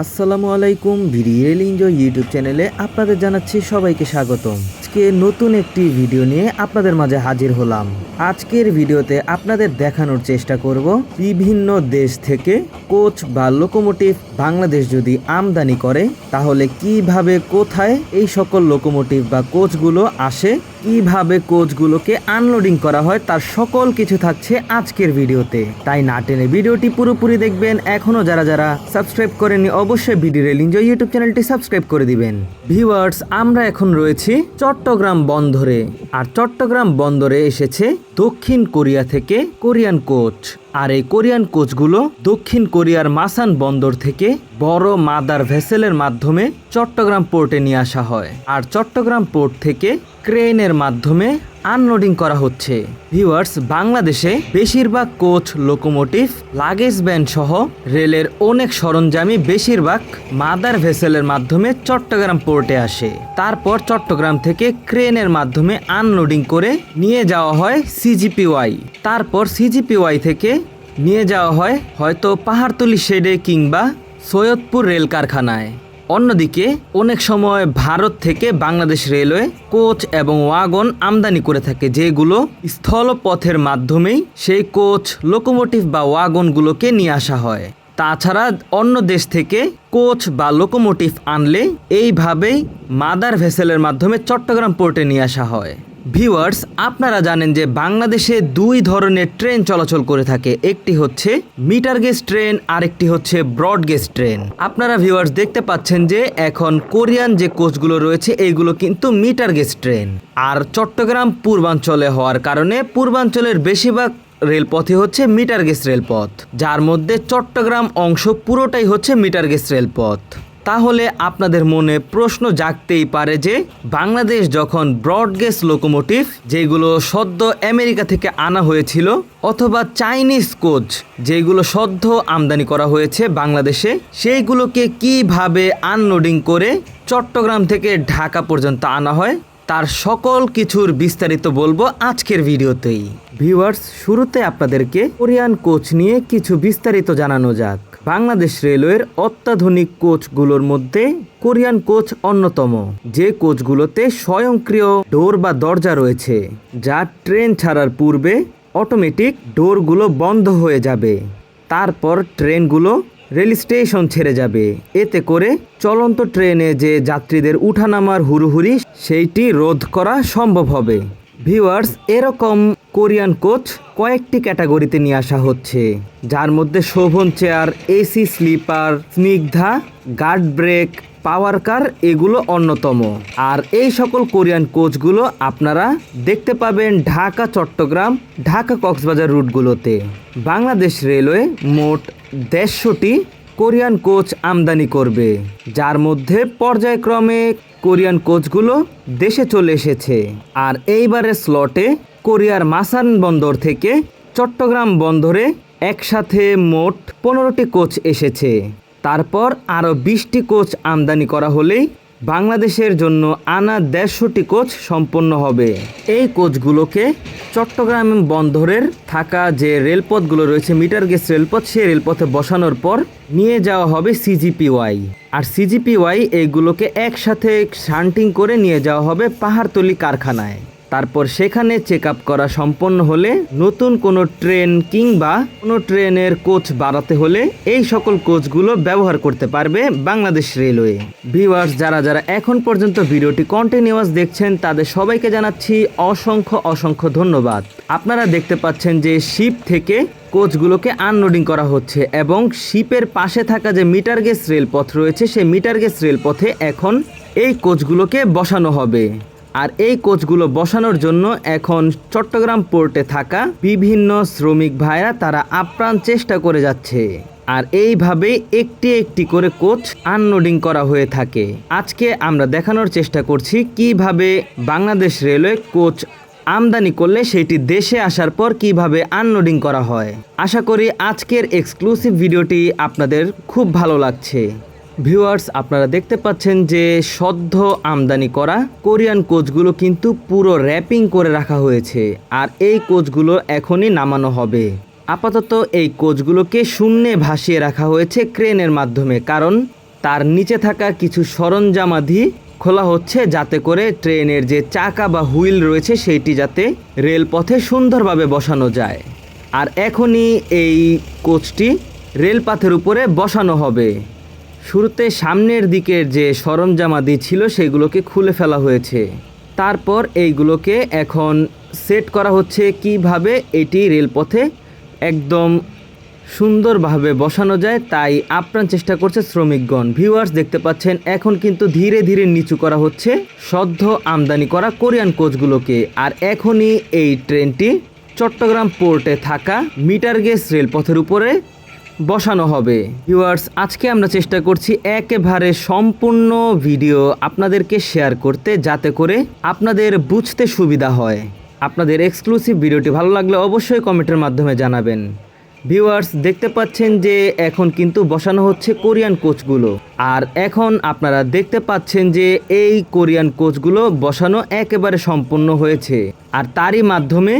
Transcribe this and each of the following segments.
আসসালামু আলাইকুম video enjoy YouTube চ্যানেলে আপনাদের জানাচ্ছি সবাইকে স্বাগতম। আজকে নতুন একটি ভিডিও নিয়ে আপনাদের মাঝে হাজির হলাম। আজকের ভিডিওতে আপনাদের দেখানোর চেষ্টা করব বিভিন্ন দেশ থেকে কোচ বা লোকোমোটিভ বাংলাদেশ যদি আমদানি করে, তাহলে কীভাবে কোথায় এই সকল লোকোমোটিভ বা কোচগুলো আসে, কীভাবে কোচগুলোকে আনলোডিং করা হয়, তার সকল কিছু থাকছে আজকের ভিডিওতে। তাই না টেনে ভিডিওটি পুরোপুরি দেখবেন এখনও যারা যারা সাবস্ক্রাইব করেননি, অবশ্যই ভিডিও রেল এনজয় ইউটিউব চ্যানেলটি সাবস্ক্রাইব করে দিবেন। ভিউয়ার্স, আমরা এখন রয়েছি চট্টগ্রাম বন্দরে, আর চট্টগ্রাম বন্দরে এসেছে দক্ষিণ কোরিয়া থেকে কোরিয়ান কোচ। আর এই কোরিয়ান কোচগুলো দক্ষিণ কোরিয়ার মাসান বন্দর থেকে বড় মাদার ভেসেলের মাধ্যমে চট্টগ্রাম পোর্টে নিয়ে আসা হয়। আর চট্টগ্রাম পোর্ট থেকে ক্রেনের মাধ্যমে আনলোডিং করা হচ্ছে। ভিউয়ার্স, বাংলাদেশে বেশিরভাগ কোচ, লোকোমোটিভ, লাগেজ ব্যান্ড সহ রেলের অনেক সরঞ্জামই বেশিরভাগ মাদার ভেসেলের মাধ্যমে চট্টগ্রাম পোর্টে আসে। তারপর চট্টগ্রাম থেকে ক্রেনের মাধ্যমে আনলোডিং করে নিয়ে যাওয়া হয় সিজিপিওয়াই। তারপর সিজিপিওয়াই থেকে নিয়ে যাওয়া হয় হয়তো পাহাড়তলি শেডে কিংবা সৈয়দপুর রেল কারখানায়। অন্যদিকে, অনেক সময় ভারত থেকে বাংলাদেশ রেলওয়ে, কোচ এবং ওয়াগন আমদানি করে থাকে, যেগুলো স্থলপথের মাধ্যমেই সেই কোচ, লোকোমোটিভ বা ওয়াগনগুলোকে নিয়ে আসা হয়। তাছাড়া অন্য দেশ থেকে কোচ বা লোকোমোটিভ আনলে এইভাবেই মাদার ভেসেলের মাধ্যমে চট্টগ্রাম পোর্টে নিয়ে আসা হয়। ভিউয়ার্স আপনারা জানেন যে বাংলাদেশে দুই ধরনের ট্রেন চলাচল করে থাকে। একটি হচ্ছে মিটার গেজ ট্রেন, আরেকটি হচ্ছে ব্রড গেজ ট্রেন। আপনারা ভিউয়ার্স দেখতে পাচ্ছেন যে এখন কোরিয়ান যে কোচগুলো রয়েছে, এইগুলো কিন্তু মিটার গেজ ট্রেন। আর চট্টগ্রাম পূর্বাঞ্চলে হওয়ার কারণে পূর্বাঞ্চলের বেশিরভাগ রেলপথই হচ্ছে মিটার গেজ রেলপথ। যার মধ্যে চট্টগ্রাম অংশ পুরোটাই হচ্ছে মিটার গেজ রেলপথ। তাহলে আপনাদের মনে প্রশ্ন জাগতেই পারে যে বাংলাদেশ যখন ব্রডগেজ লোকোমোটিভ, যেগুলো সদ্য আমেরিকা থেকে আনা হয়েছিল, অথবা চাইনিজ কোচ, যেগুলো সদ্য আমদানি করা হয়েছে বাংলাদেশে, সেইগুলোকে কীভাবে আনলোডিং করে চট্টগ্রাম থেকে ঢাকা পর্যন্ত আনা হয়, তার সকল কিছুর বিস্তারিত বলব আজকের ভিডিওতেই। ভিউয়ার্স, শুরুতে আপনাদেরকে কোরিয়ান কোচ নিয়ে কিছু বিস্তারিত জানানো যাক। বাংলাদেশ রেলওয়ের অত্যাধুনিক কোচগুলোর মধ্যে কোরিয়ান কোচ অন্যতম। যে কোচগুলোতে স্বয়ংক্রিয় ডোর বা দরজা রয়েছে, যা ট্রেন ছাড়ার পূর্বে অটোমেটিক ডোরগুলো বন্ধ হয়ে যাবে। তারপর ট্রেনগুলো রেল স্টেশন ছেড়ে যাবে। এতে করে চলন্ত ট্রেনে যে যাত্রীদের উঠানামার হুড়ুহুড়ি, সেইটি রোধ করা সম্ভব হবে। ভিউয়ার্স, এরকম কোরিয়ান কোচ কয়েকটি ক্যাটাগরিতে নিয়ে আসা হচ্ছে, যার মধ্যে Shovan chair, AC sleeper, Snigdha, guard brake, power car এগুলো অন্যতম। আর এই সকল কোরিয়ান কোচগুলো আপনারা দেখতে পাবেন ঢাকা, চট্টগ্রাম, ঢাকা, কক্সবাজার রুটগুলোতে। বাংলাদেশ রেলওয়ে মোট দেড়শোটি কোরিয়ান কোচ আমদানি করবে, যার মধ্যে পর্যায়ক্রমে কোরিয়ান কোচগুলো দেশে চলে এসেছে। আর এইবারের স্লটে কোরিয়ার মাসান বন্দর থেকে চট্টগ্রাম বন্দরে একসাথে মোট পনেরোটি কোচ এসেছে। তারপর আরও বিশটি কোচ আমদানি করা হলেই বাংলাদেশের জন্য আনা দেড়শোটি কোচ সম্পন্ন হবে। এই কোচগুলোকে চট্টগ্রাম বন্দরের থাকা যে রেলপথগুলো রয়েছে, মিটার গেজ রেলপথ, সেই রেলপথে বসানোর পর নিয়ে যাওয়া হবে সিজিপিওয়াই। আর সিজিপিওয়াই এইগুলোকে একসাথে শান্টিং করে নিয়ে যাওয়া হবে পাহাড়তলি কারখানায়। তারপর সেখানে চেক আপ করা সম্পন্ন হলে নতুন কোনো ট্রেন কিংবা কোনো ট্রেনের কোচ বাড়াতে হলে এই সকল কোচগুলো ব্যবহার করতে পারবে বাংলাদেশ রেলওয়ে। ভিউয়ার্স, যারা যারা এখন পর্যন্ত ভিডিওটি কন্টিনিউয়াস দেখছেন, তাদের সবাইকে জানাচ্ছি অসংখ্য অসংখ্য ধন্যবাদ। আপনারা দেখতে পাচ্ছেন যে শিপ থেকে কোচগুলোকে আনলোডিং করা হচ্ছে এবং শিপের পাশে থাকা যে মিটার গেজ রেলপথ রয়েছে, সেই মিটার গেজ রেলপথে এখন এই কোচগুলোকে বসানো হবে। আর এই কোচগুলো বসানোর জন্য এখন চট্টগ্রাম পোর্টে থাকা বিভিন্ন শ্রমিক ভাইরা তারা আপ্রাণ চেষ্টা করে যাচ্ছে। আর এইভাবেই একটি একটি করে কোচ আনলোডিং করা হয়ে থাকে। আজকে আমরা দেখানোর চেষ্টা করছি কীভাবে বাংলাদেশ রেলওয়ে কোচ আমদানি করলে সেটি দেশে আসার পর কীভাবে আনলোডিং করা হয়। আশা করি আজকের এক্সক্লুসিভ ভিডিওটি আপনাদের খুব ভালো লাগছে। ভিউয়ার্স আপনারা দেখতে পাচ্ছেন যে সদ্য আমদানি করা কোরিয়ান কোচগুলো কিন্তু পুরো র্যাপিং করে রাখা হয়েছে। আর এই কোচগুলো এখনই নামানো হবে। আপাতত এই কোচগুলোকে শূন্যে ভাসিয়ে রাখা হয়েছে ক্রেনের মাধ্যমে, কারণ তার নিচে থাকা কিছু সরঞ্জামাদি খোলা হচ্ছে যাতে করে ট্রেনের যে চাকা বা হুইল রয়েছে সেইটি যাতে রেলপথে সুন্দরভাবে বসানো যায়। আর এখনই এই কোচটি রেলপথের উপরে বসানো হবে। শুরুতে সামনের দিকের যে সরঞ্জামাদি ছিল সেগুলোকে খুলে ফেলা হয়েছে। তারপর এইগুলোকে এখন সেট করা হচ্ছে কীভাবে এটি রেলপথে একদম সুন্দরভাবে বসানো যায়, তাই আপ্রাণ চেষ্টা করছে শ্রমিকগণ। ভিউয়ার্স দেখতে পাচ্ছেন, এখন কিন্তু ধীরে ধীরে নিচু করা হচ্ছে, সদ্য আমদানি করা কোরিয়ান কোচগুলোকে। আর এখনই এই ট্রেনটি চট্টগ্রাম পোর্টে থাকা মিটার গেজ রেলপথের উপরে বসানো হবে। ভিউয়ার্স আজকে আমরা চেষ্টা করছি একেবারে সম্পূর্ণ ভিডিও আপনাদেরকে শেয়ার করতে, যাতে করে আপনাদের বুঝতে সুবিধা হয়। আপনাদের এক্সক্লুসিভ ভিডিওটি ভালো লাগলে অবশ্যই কমেন্টের মাধ্যমে জানাবেন। ভিউয়ার্স দেখতে পাচ্ছেন যে এখন কিন্তু বসানো হচ্ছে কোরিয়ান কোচগুলো। আর এখন আপনারা দেখতে পাচ্ছেন যে এই কোরিয়ান কোচগুলো বসানো একেবারে সম্পূর্ণ হয়েছে। আর তারই মাধ্যমে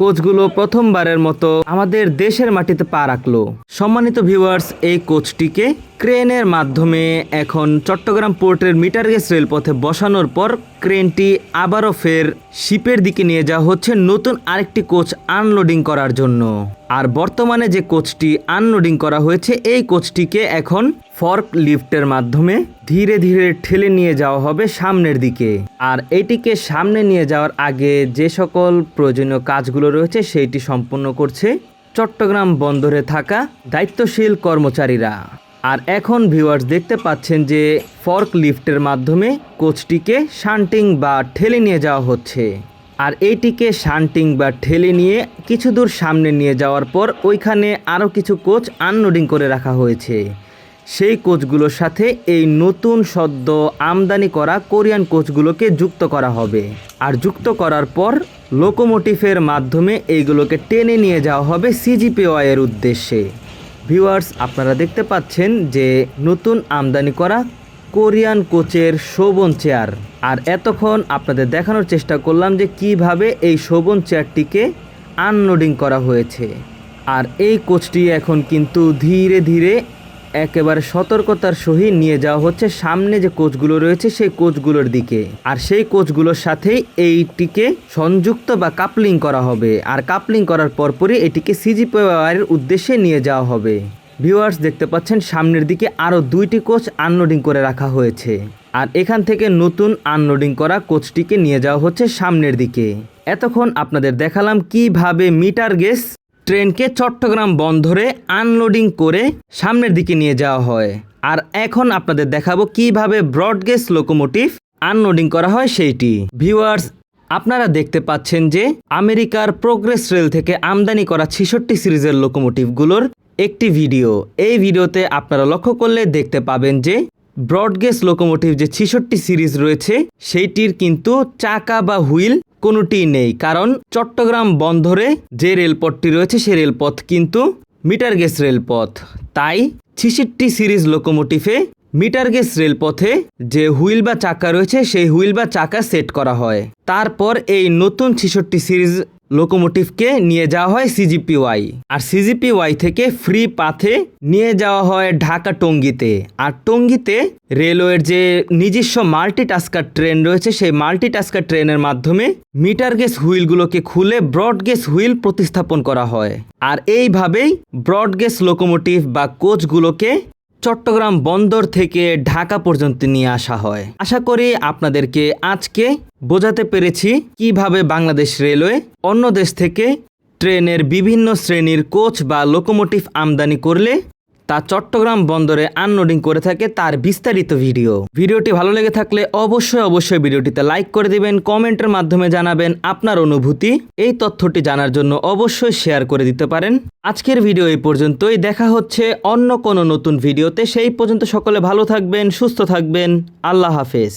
কোচগুলো প্রথমবারের মতো আমাদের দেশের মাটিতে পা রাখল। সম্মানিত ভিউয়ার্স এই কোচটিকে ক্রেনের মাধ্যমে এখন চট্টগ্রাম পোর্টের মিটার রেলপথে বসানোর পর ক্রেনটি আবারও ফের শিপের দিকে নিয়ে যাওয়া হচ্ছে নতুন আরেকটি কোচ আনলোডিং করার জন্য। আর বর্তমানে যে কোচটি আনলোডিং করা হয়েছে, এই কোচটিকে এখন ফর্ক লিফটের মাধ্যমে ধীরে ধীরে ঠেলে নিয়ে যাওয়া হবে সামনের দিকে। আর এটিকে সামনে নিয়ে যাওয়ার আগে যে সকল প্রয়োজনীয় কাজগুলো রয়েছে, সেইটি সম্পন্ন করছে চট্টগ্রাম বন্দরে থাকা দায়িত্বশীল কর্মচারীরা। আর এখন ভিউয়ার্স দেখতে পাচ্ছেন যে ফর্ক লিফটের মাধ্যমে কোচটিকে শান্টিং বা ঠেলে নিয়ে যাওয়া হচ্ছে। আর এইটিকে শান্টিং বা ঠেলে নিয়ে কিছু দূর সামনে নিয়ে যাওয়ার পর ওইখানে আরও কিছু কোচ আনলোডিং করে রাখা হয়েছে। সেই কোচগুলোর সাথে এই নতুন সদ্য আমদানি করা কোরিয়ান কোচগুলোকে যুক্ত করা হবে। আর যুক্ত করার পর লোকোমোটিভের মাধ্যমে এইগুলোকে টেনে নিয়ে যাওয়া হবে সিজিপিওয়াই এর উদ্দেশ্যে। ভিউয়ার্স, আপনারা দেখতে পাচ্ছেন যে নতুন আমদানি করা কোরিয়ান কোচের শোভন চেয়ার। আর এতক্ষণ আপনাদের দেখানোর চেষ্টা করলাম যে কীভাবে এই শোভন চেয়ারটিকে আনলোডিং করা হয়েছে। আর এই কোচটি এখন কিন্তু ধীরে ধীরে একেবারে সতর্কতার সহিত নিয়ে যাওয়া হচ্ছে। সামনে যে কোচগুলো রয়েছে, সেই কোচগুলোর দিকে। আর সেই কোচগুলোর সাথে এইটিকে সংযুক্ত বা কাপলিং করা হবে। আর কাপলিং করার পরপরই এটিকে সিজি সিজিপিওয়ারের উদ্দেশ্যে নিয়ে যাওয়া হবে। ভিউয়ার্স, দেখতে পাচ্ছেন, সামনের দিকে আরও দুইটি কোচ আনলোডিং করে রাখা হয়েছে। আর এখান থেকে নতুন আনলোডিং করা কোচটিকে নিয়ে যাওয়া হচ্ছে সামনের দিকে। এতক্ষণ আপনাদের দেখালাম কীভাবে মিটার গেস ট্রেনকে চট্টগ্রাম বন্দরে আনলোডিং করে সামনের দিকে নিয়ে যাওয়া হয়। আর এখন আপনাদের দেখাবো কীভাবে ব্রডগেজ লোকোমোটিভ আনলোডিং করা হয় সেইটি। ভিউয়ার্স, আপনারা দেখতে পাচ্ছেন যে আমেরিকার প্রোগ্রেস রেল থেকে আমদানি করা ছেষট্টি সিরিজের লোকোমোটিভগুলোর একটি ভিডিও। এই ভিডিওতে আপনারা লক্ষ্য করলে দেখতে পাবেন যে ব্রডগেজ লোকোমোটিভ যে ছেষট্টি সিরিজ রয়েছে, সেইটির কিন্তু চাকা বা হুইল কোনোটি নেই, কারণ চট্টগ্রাম বন্দরে যে রেলপথটি রয়েছে সে রেলপথ কিন্তু মিটার গেস রেলপথ। তাই ছিষট্টি সিরিজ লোকোমোটিভে মিটার গেস রেলপথে যে হুইল বা চাকা রয়েছে, সেই হুইল বা চাকা সেট করা হয়। তারপর এই নতুন ছিষট্টি সিরিজ লোকোমোটিভকে নিয়ে যাওয়া হয় সিজিপিওয়াই। আর সিজিপিওয়াই থেকে ফ্রি পাথে নিয়ে যাওয়া হয় ঢাকা টঙ্গিতে। আর টঙ্গিতে রেলওয়ের যে নিজস্ব মাল্টিটাস্কার ট্রেন রয়েছে, সেই মাল্টিটাস্কার ট্রেনের মাধ্যমে মিটার গেজ হুইলগুলোকে খুলে ব্রড গেজ হুইল প্রতিস্থাপন করা হয়। আর এইভাবেই ব্রড গেজ লোকোমোটিভ বা কোচগুলোকে চট্টগ্রাম বন্দর থেকে ঢাকা পর্যন্ত নিয়ে আসা হয়। আশা করি আপনাদেরকে আজকে বোঝাতে পেরেছি কীভাবে বাংলাদেশ রেলওয়ে অন্য দেশ থেকে ট্রেনের বিভিন্ন শ্রেণির কোচ বা লোকোমোটিভ আমদানি করলে তা চট্টগ্রাম বন্দরে আনলোডিং করে থাকে তার বিস্তারিত ভিডিও। ভিডিওটি ভালো লেগে থাকলে অবশ্যই অবশ্যই ভিডিওটিতে লাইক করে দিবেন, কমেন্টের মাধ্যমে জানাবেন আপনার অনুভূতি। এই তথ্যটি জানার জন্য অবশ্যই শেয়ার করে দিতে পারেন। আজকের ভিডিও এই পর্যন্তই। দেখা হচ্ছে অন্য কোনো নতুন ভিডিওতে। সেই পর্যন্ত সকলে ভালো থাকবেন, সুস্থ থাকবেন। আল্লাহ হাফেজ।